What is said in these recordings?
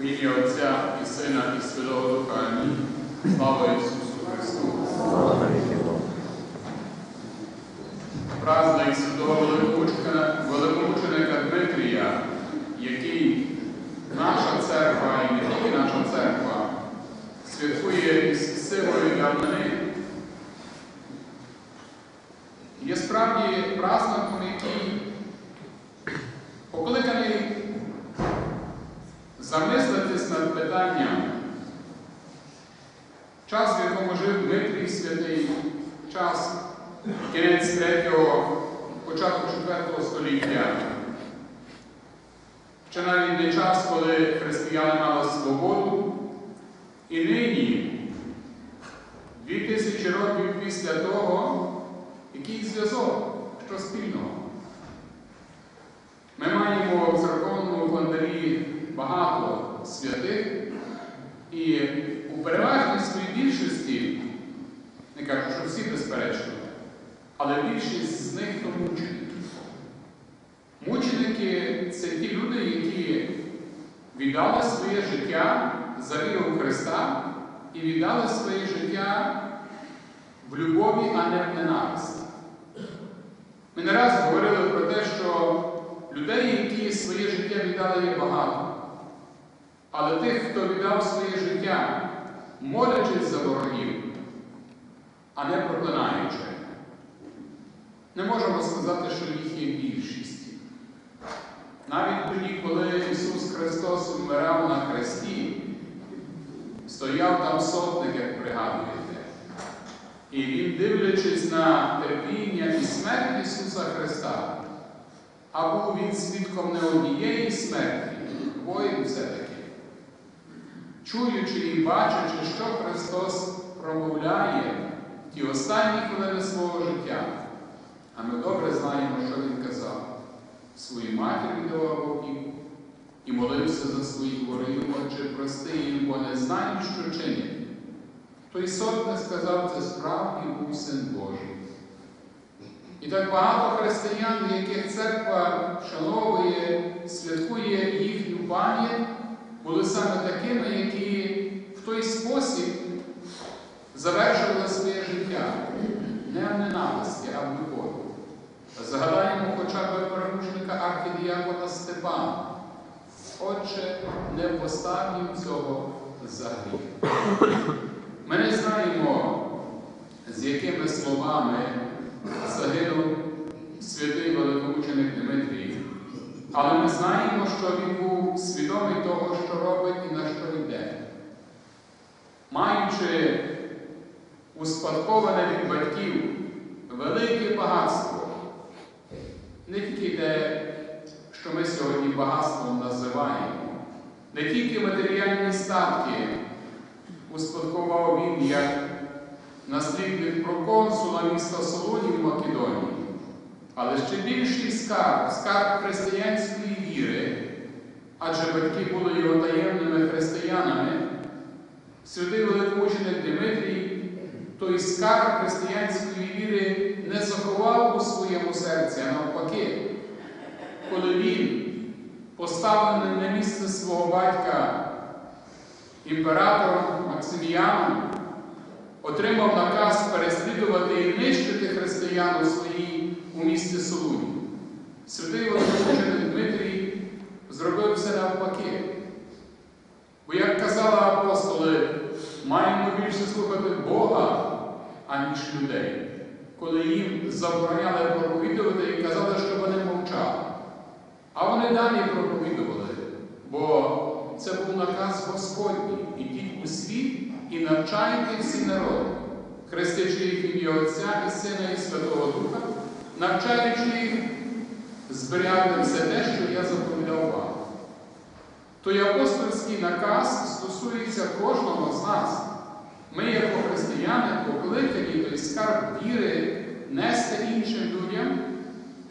У ім'я Отця і Сина, і Святого Духа. Амінь. Слава Ісусу Христу! Праздник святого великомученика, Дмитрія, який наша церква і не тільки наша церква святкує із силою давнини, є справді праздником, який покликаний замислитись над питанням. Час, в якому жив Дмитрій Святий, час кінець 3 початку 4 століття. Ще навіть не час, коли християни мали свободу. І нині, 2000 років після того, який зв'язок, що спільного. Ми маємо в церковному календарі багато святих, і у переважній своїй більшості, не кажу, що всі безперечно, але більшість з них то мученики. Мученики це ті люди, які віддали своє життя за віру Христа і віддали своє життя в любові, а не в ненависті. Ми не раз говорили про те, що людей, які своє життя віддали, є багато. Але тих, хто віддав своє життя, молячись за ворогів, а не проклинаючи, не можемо сказати, що їх є більшість. Навіть тоді, коли Ісус Христос вмирав на хресті, стояв там сотник, як пригадуєте. І Він, дивлячись на терпіння і смерть Ісуса Христа, а був він свідком не однієї смерті, воїн все-таки, чуючи і бачачи, що Христос промовляє ті останні хвилини свого життя. А ми добре знаємо, що Він казав. Свою матір віддавав Богів і молився за своїх ворогів, Отче, прости їм, бо не знають, що чинять. Той сотник сказав, це справді був син Божий. І так багато християн, яких церква вшановує, святкує їхню пам'ять, були саме такими, які в той спосіб завершили своє життя не в ненависті, а в любові. Згадаємо хоча б перемушника архідіякона Степана. Отче, не постав їм цього за. Ми не знаємо, з якими словами загинув святий великомученик Дмитрій. Але ми знаємо, що він був свідомий того, що робить і на що йде. Маючи успадковане від батьків велике багатство, не тільки те, що ми сьогодні багатством називаємо, не тільки матеріальні статки успадкував він як наслідник проконсула міста Солоні в Македонії, але ще більший скарб, скарб християнської віри, адже батьки були його таємними християнами, святий великомученик Дмитрій той скарб християнської віри не заховав у своєму серці, а навпаки, коли він, поставлений на місце свого батька імператором Максиміаном, отримав наказ переслідувати і нищити християн у своїй у місті Солуні. Святий Великомученик Дмитрій зробив все навпаки. Бо, як казали апостоли, маємо більше слухати Бога, аніж людей, коли їм забороняли проповідувати і казали, що вони мовчали. А вони далі проповідували, бо це був наказ Господній. Ідіть у світ і навчайте всі народи, хрестячи їх ім'я Отця і Сина, і Святого Духа, навчаючи їх зберігати все те, що я заповідав вам. Той апостольський наказ стосується кожного з нас. Ми, як християни, покликані той скарб віри нести іншим людям,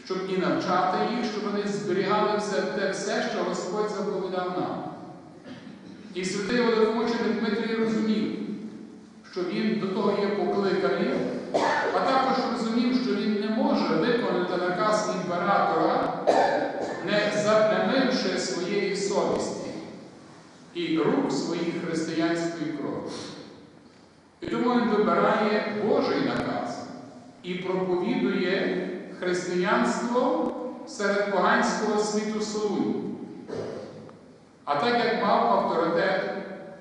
щоб і навчати їх, щоб вони зберігали все те все, що Господь заповідав нам. І святий Великомученик Дмитрій розумів, що він до того є покликаний, а також розумів, що він не може виконати наказ імператора, не заплямивши своєї совісті. і рук своїх християнської крові. І тому він вибирає Божий наказ і проповідує християнство серед поганського світу Солуні. А так як мав авторитет,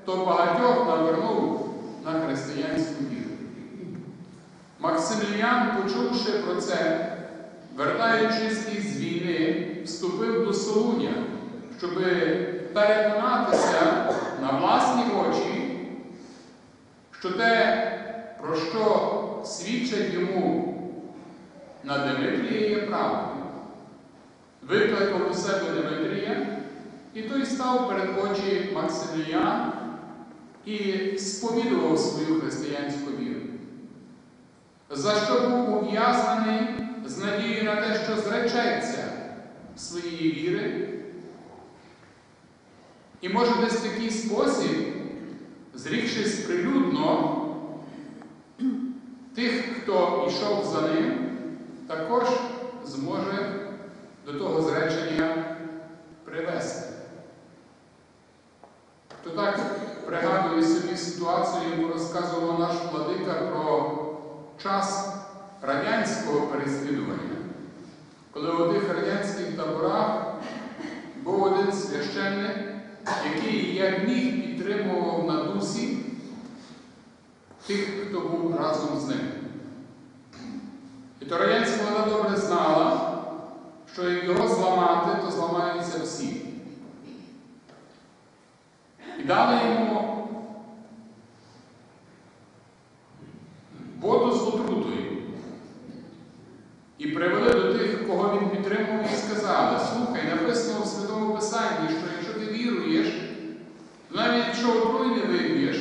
то багатьох навернув на християнську віру. Максиміліан, почувши про це, вертаючись із війни, вступив до Солуня, щоб переконатися на власні очі, що те, про що свідчать йому на Димитрія, є правдою. Викликав у себе Димитрія, і той став перед очі Максиміліан і сповідував свою християнську віру, за що був ув'язнений з надією на те, що зречеться своєї віри. І може десь такий спосіб, зрікшись прилюдно, тих, хто йшов за ним, також зможе до того зречення привести. То так пригадує собі ситуацію, яку розказував наш владика про час радянського переслідування, коли у тих радянських таборах був один священник, який як міг підтримував на тих, хто був разом з ним. І Тороянська вона добре знала, що як його зламати, то зламаються всі. І дали йому воду з отрутою. І привели до тих, кого він підтримував, і сказали, слухай, написано в Святому Писанні, що якщо ти віруєш, то навіть якщо отрую не вип'єш,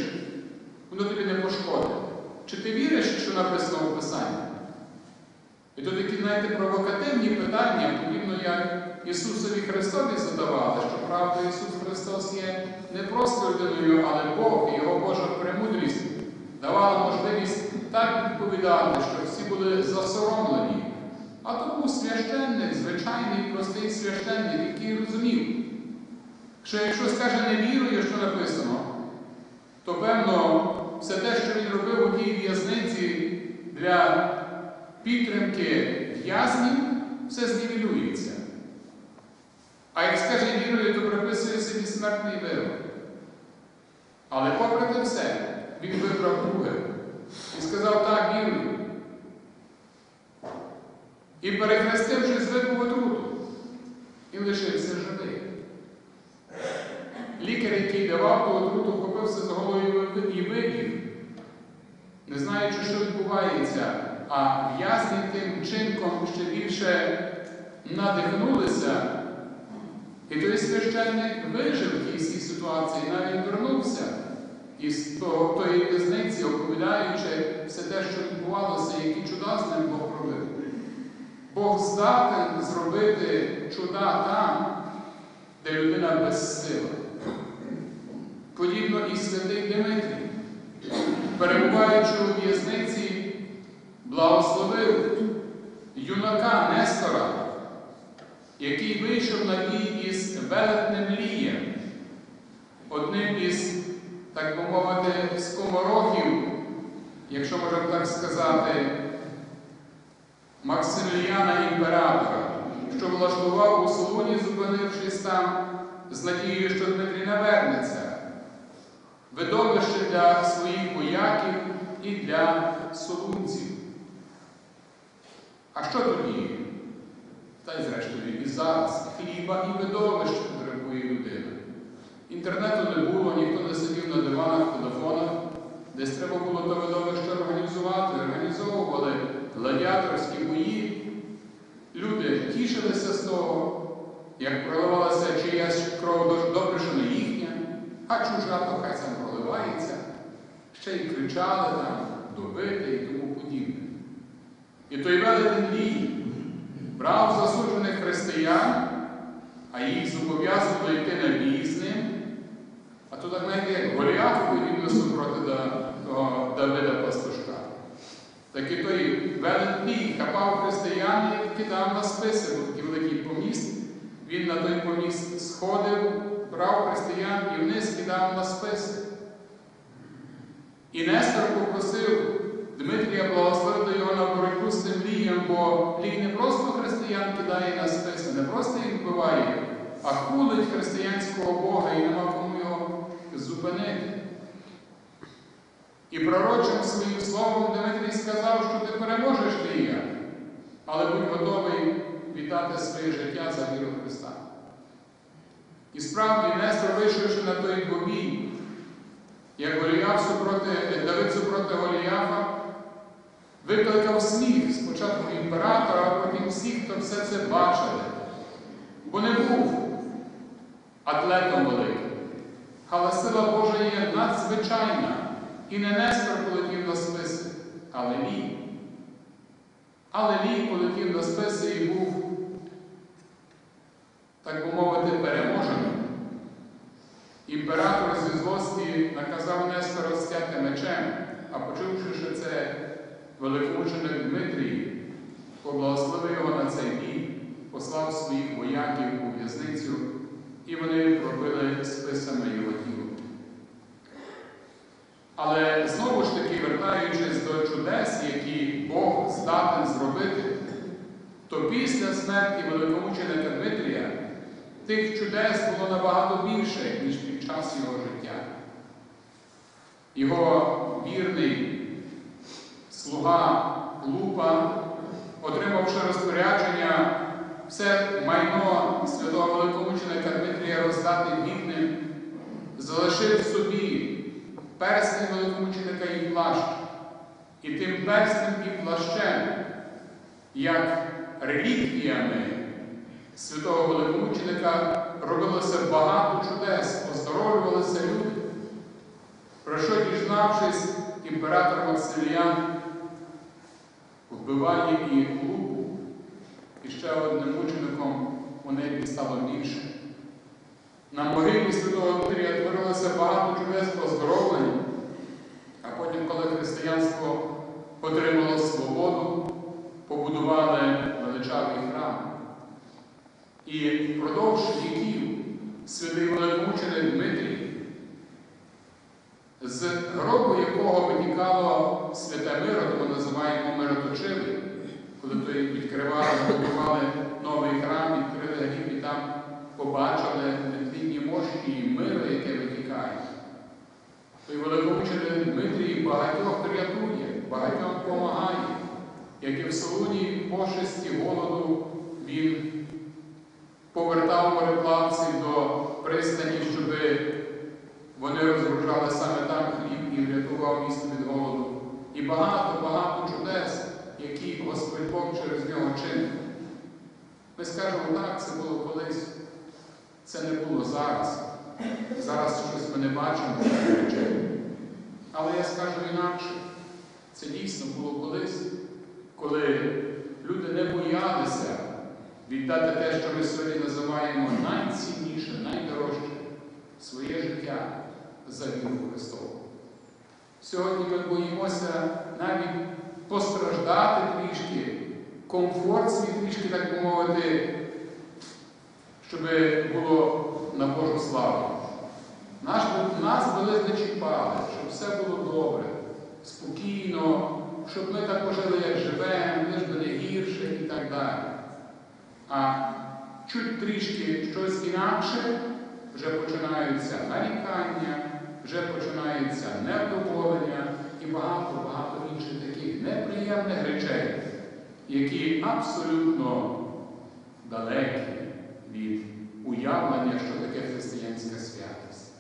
воно тобі не пошкодить. Чи ти віриш, в Писанні? І то такі, знаєте, провокативні питання, подібно як Ісусові Христові задавали, що правда Ісус Христос є не просто людиною, але Бог і Його Божа премудрість давала можливість так відповідати, що всі були засоромлені. А то був священник, звичайний, простий священник, який розумів, що якщо скаже не вірую, що написано, то певно все те, що він робив у тій в'язниці для підтримки в'язнів, все знівелюється. А як скаже вірою, то приписує собі смертний вирок. Але попри те все, він вибрав друге і сказав так, вірую. І перехрестившись, випив отруту і лишився живий. Лікар, який давав ту отруту, вхопився за головою і вибіг, не знаючи, що відбувається, а в'язні тим чинком ще більше надихнулися. І той священник вижив в тій всій ситуації, навіть вернувся із того, тої в'язниці, оповідаючи все те, що відбувалося, які чуда з ним Бог робив. Бог здатен зробити чуда там, де людина безсила. Подібно і святий Дмитрій, перебуваючи у в'язниці, благословив юнака Нестора, який вийшов на бій із велетнем Лієм, одним із, так би мовити, скоморохів, якщо можна так сказати, Максиміліана імператора, що влаштував у Солоні, зупинившись там з надією, що Дмитрій навернеться, видовище для своїх вояків і для солунців. А що тоді? Та й зрештою і зараз хліба і видовище потребує людина. Інтернету не було, ніхто не сидів на диванах, телефонах, десь треба було то видовище організувати, організовували гладіаторські бої. Люди тішилися з того, як проливалася чиясь кров добре, що не їхня, а чужа, то хай сам проливається, ще й кричали там, добити і тому подібне. І той великий лій брав засуджених християн, а їх зобов'язували йти на бій. А то так як Голіаф подібно того Давида Пастушка. Так і той великий хапав християн і кидав на списи, такий великий поміст. Він на той поміст сходив, брав християн і вниз кидав на списи. І Нестор попросив Дмитрія благословити його на боротьбу з цим лієм, бо лій не просто християн кидає на списи, не просто їх вбиває, а хулить християнського Бога і нема кому його зупинити. І пророчим своїм словом Дмитрій сказав, що ти переможеш Лія, але будь готовий віддати своє життя за віру Христа. І справді Нестор, вийшовши на той бобій, як Голіаф супроти, Давид супроти Голіафа, викликав сміх спочатку імператора, а потім всіх, хто все це бачили. Бо не був атлетом великим. Але сила Божа є надзвичайна. І не Нестор полетів на списи, але Лій. Але Лій полетів на списи і був, так би мовити, переможеним. Імператор зі злості наказав Нестора мечем, а почувши, це великомученик Дмитрій, поблагословив його на цей бій, послав своїх вояків у в'язницю, і вони пробили списами його тіло. Але знову ж таки, вертаючись до чудес, які Бог здатен зробити, то після смерті великомученика Дмитрія тих чудес було набагато більше, ніж під час його життя. Його вірний слуга Лупа, отримавши розпорядження все майно святого великомученика Дмитрія роздати бідним, залишив собі перстень великомученика і плащ. І тим перстнем і плащем, як реліквіями святого великомученика робилося багато чудес, оздоровлювалися люди. Про що дізнавшись, імператор Максиміян вбиває і лупу, і ще одним мучеником у неї стало більше. На могилі Святого Дмитрія творилося багато чудес оздоровлень, а потім, коли християнство отримало свободу, побудували величавий храм. І впродовж віків святий великомученик Дмитрій, з гробу якого витікало святе миро, то ми називаємо мироточивий, коли той відкривали, будували новий храм, відкрили гріб і там побачили нетлінні мощі і миро, яке витікає. Той великомучений Дмитрій багатьох рятує, багатьом допомагає, як і в солоні пошесті голоду він повертав мореплавців до пристані, щоб вони саме там хліб і врятував місто від голоду. І багато-багато чудес, які Господь Бог через нього чинив. Ми скажемо так, це було колись. Це не було зараз. Зараз щось ми не бачимо таких речей. Але я скажу інакше, це дійсно було колись, коли люди не боялися віддати те, що ми сьогодні називаємо найцінніше, найдорожче своє життя за віру Христову. Сьогодні ми боїмося навіть постраждати трішки, комфорт свій трішки, так мовити, щоб було на Божу славу. Нас би не чіпали, щоб все було добре, спокійно, щоб ми так пожили, як живемо, лиш би не гірше і так далі. А чуть трішки щось інакше, вже починаються нарікання, вже починаються невдоволення і багато-багато інших таких неприємних речей, які абсолютно далекі від уявлення, що таке християнська святість.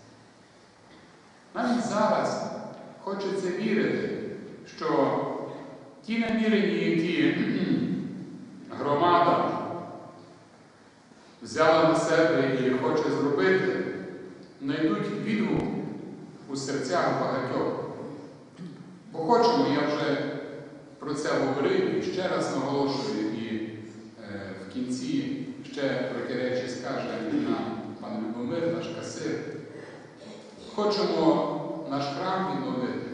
Навіть зараз хочеться вірити, що ті намірення, які громада взяла на себе і хоче зробити, знайдуть відгук у серцях багатьох. Бо хочемо, я вже про це говорив і ще раз наголошую, і е, в кінці ще про ті речі скаже нам пан Любомир, наш касир. Хочемо наш храм відновити,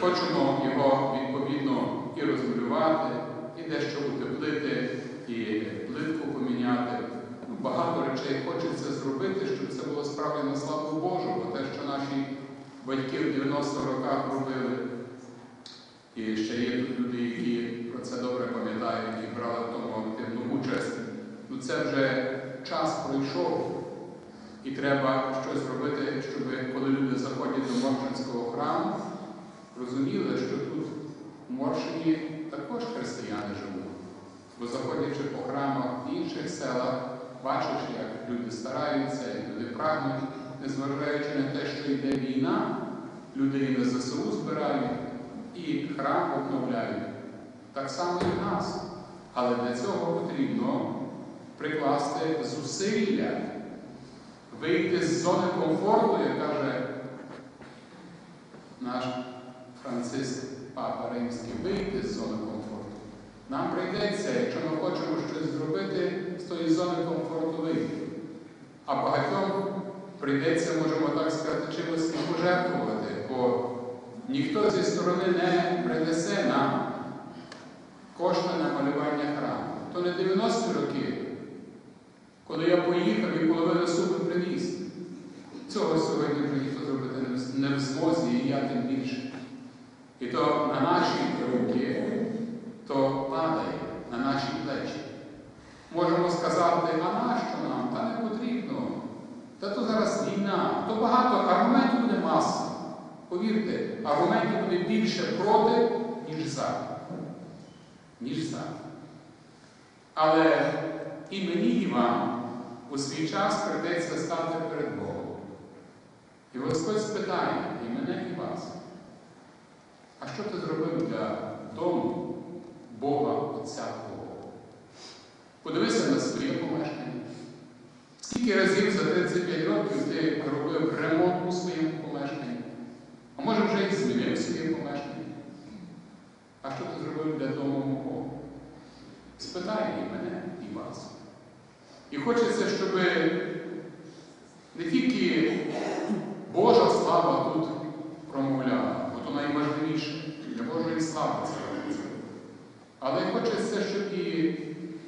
хочемо його відповідно і розмалювати, і дещо утеплити, і плитку поміняти. багато речей хочеться зробити, щоб це було справді на славу Божу, бо те, що наші батьки в 90-х роках робили, і ще є тут люди, які про це добре пам'ятають, які брали в тому активну участь. Ну це вже час пройшов, і треба щось робити, щоб коли люди заходять до Моршинського храму, розуміли, що тут в Моршині також християни живуть. Бо заходячи по храмах в інших селах, бачиш, як люди стараються, як люди прагнуть, незважаючи на те, що йде війна, люди на ЗСУ збирають, і храм обновляють. Так само і в нас. Але для цього потрібно прикласти зусилля, вийти з зони комфорту, як каже наш Франциск Папа Римський, вийти з зони комфорту. Нам прийдеться, якщо ми хочемо щось зробити, з тої зони комфорту вийти. А багатьом прийдеться, можемо так сказати, чимось і пожертвувати, бо ніхто зі сторони не принесе нам кошти на малювання храму. То не 90-ті роки, коли я поїхав і половину суми приніс. Цього сьогодні вже ніхто зробити не в- змозі, і я тим більше. І то на наші руки то падає на наші плечі. Можемо сказати, а нащо нам? Та не потрібно. Та то зараз війна, то багато аргументів буде маса. Повірте, аргументів буде більше проти, ніж за. Ніж за. Але і мені, і вам у свій час прийдеться стати перед Богом. І Господь спитає і мене, і вас. А що ти зробив для дому Бога Отця Твого? Подивися на своє помешкання. Скільки разів за 35 років ти робив ремонт у своєму помешканні? А може вже і змінив своє помешкання? А що ти зробив для дому мого? Спитай і мене, і вас. І хочеться, щоб не тільки Божа слава тут промовляла, бо то найважливіше для Божої слави це робиться. Але хочеться, щоб і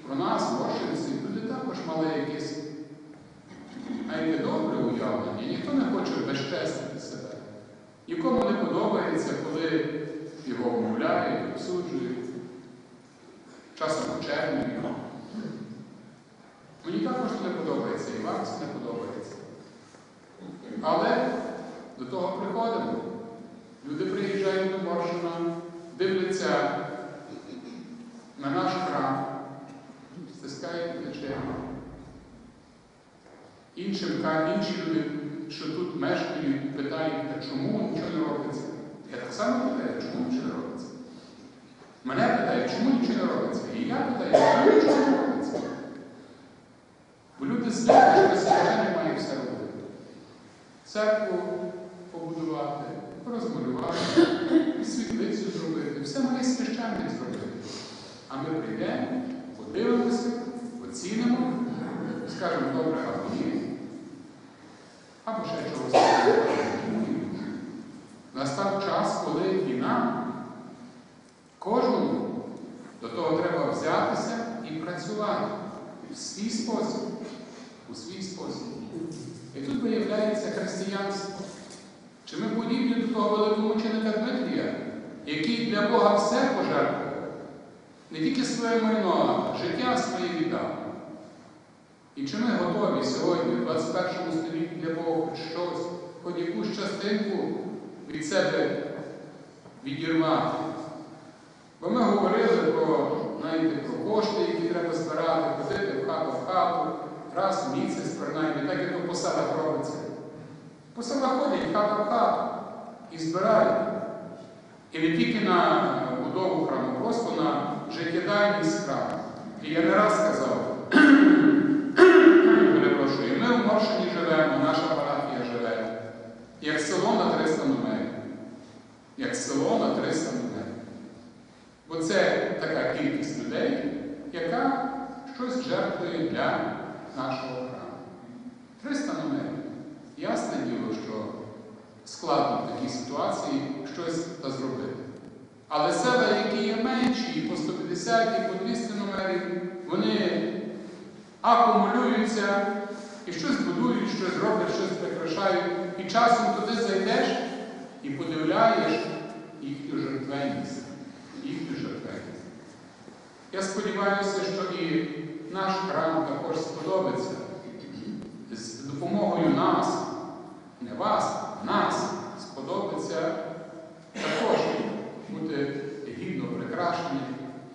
про нас, моршинці, люди також мали якесь знаєте, добре уявлення. Ніхто не хоче безчестити себе. Нікому не подобається, коли його обсуджують, часом очернюють. Мені також не подобається, і вам це не подобається. Але до того приходимо. Люди приїжджають до Моршина, дивляться на наш храм, стискають ка- інші люди, що тут мешкають, питають, чому нічого не робиться. Я так само питаю, чому нічого не робиться. Мене питають, чому нічого не робиться. І я питаю, чому нічого не робиться. Бо люди знають, що священник має все робити. Церкву побудувати, розмалювати, і світлицю зробити. Все має священник зробити. А ми прийдемо, подивимося, оцінимо, скажемо, добре, або ні. Або ще чогось. не Настав час, коли війна. Кожному до того треба взятися і працювати в свій спосіб. У свій спосіб. І тут виявляється християнство. Чи ми подібні до того великого мученика Дмитрія, який для Бога все пожертвував, не тільки своє майно, а життя своє віддав. І чи ми готові сьогодні, в 21 столітті для Бога хоч щось, хоч якусь частинку від себе відірвати? Бо ми говорили про, знаєте, про кошти, які треба збирати, ходити в хату в хату, раз в місяць, принаймні, так як то по селах робиться. По селах ходять хата в хату і збирають. І не тільки на будову храму, просто на життєдайність храму. І я не раз сказав, перепрошую, ми в Моршині живемо, наша парафія живе, як село на 300 номерів. Як село на 300 номерів. Бо це така кількість людей, яка щось жертвує для нашого храму. 300 номерів. Ясне діло, що складно в такій ситуації щось та зробити. Але менші, і по 150, і по 200 номерів, вони акумулюються і щось будують, щось роблять, щось прикрашають. І часом туди зайдеш і подивляєш їхню жертвенність. Їхню жертвенність. Я сподіваюся, що і наш храм також сподобається з допомогою нас, не вас, нас сподобається також бути гідно прикрашений,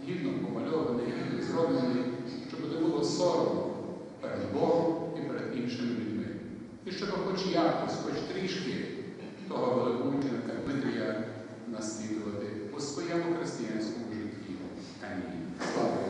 гідно помальований, гідно зроблений, щоб не було сорому перед Богом і перед іншими людьми. І щоб хоч якось, хоч трішки того великомученика Дмитрія наслідувати у своєму християнському житті. Амінь. Слава